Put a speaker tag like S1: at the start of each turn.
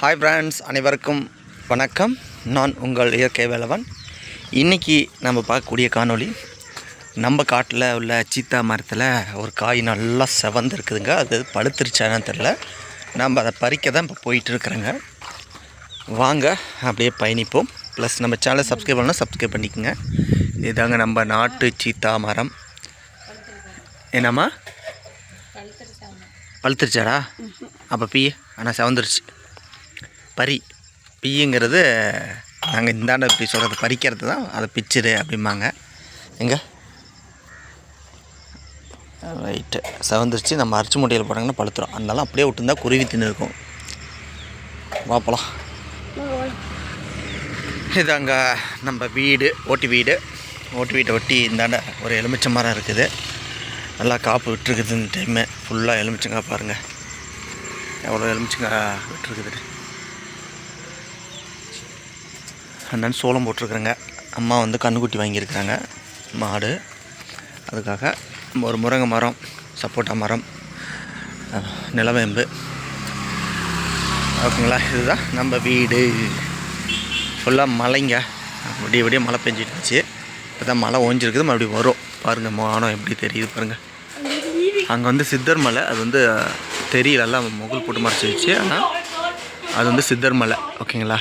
S1: Hi friends அனைவருக்கும் வணக்கம். நான் உங்கள் இயற்கை வேலவன். இன்றைக்கி நம்ம பார்க்கக்கூடிய காணொளி நம்ம காட்டில் உள்ள சீத்தா மரத்தில் ஒரு காய் நல்லா செவந்திருக்குதுங்க. அது பழுத்துருச்சானு தெரில நம்ம அதை பறிக்க தான் இப்போ போயிட்டு இருக்கிறோங்க வாங்க அப்படியே பயணிப்போம். ப்ளஸ் நம்ம சேனலை சப்ஸ்கிரைப் பண்ணால் சப்ஸ்கிரைப் பண்ணிக்கோங்க. இதாங்க நம்ம நாட்டு சீத்தா மரம். என்னம்மா? பழுத்துருச்சாடா? அப்போ பீ ஆனால் செவந்துருச்சு. பறி பீங்கிறது நாங்கள் இந்தாண்ட இப்படி சொல்கிறது பறிக்கிறது தான் அதை பிச்சிரு அப்படிம்பாங்க. எங்கே? ரைட்டு சவந்துருச்சு. நம்ம அரிச்சு முட்டையில் போட்டாங்கன்னா பழுத்துரும். அதனால அப்படியே விட்டுருந்தா குருவி தின்னு இருக்கும் இது அங்கே நம்ம வீடு ஓட்டு வீடு. ஓட்டு வீட்டை ஒட்டி இந்தாண்ட ஒரு எலுமிச்சை மரம் இருக்குது. நல்லா காப்பு விட்டுருக்குது இந்த டைமு ஃபுல்லாக எலுமிச்சங்காய் பாருங்கள் எவ்வளோ எலுமிச்சங்காய் விட்டுருக்குது அந்த சோளம் போட்டிருக்குறேங்க. அம்மா வந்து கண்ணுக்குட்டி வாங்கியிருக்கிறாங்க. மாடு. அதுக்காக ஒரு முருங்கை மரம் சப்போட்டா மரம் நிலவேம்பு. ஓகேங்களா? இதுதான் நம்ம வீடு. ஃபுல்லாக மலைங்க. விடிய விடிய மழை பெஞ்சிட்டு இருந்துச்சு. இப்போ தான் மழை ஓஞ்சிருக்குது. மறுபடியும் வரும். பாருங்கள் மானம் எப்படி தெரியுது பாருங்கள் அங்கே வந்து சித்தர் மலை. அது வந்து தெரியல. முகல் போட்டு மறைச்சிருச்சு ஆனால் அது வந்து சித்தர் மலை. ஓகேங்களா?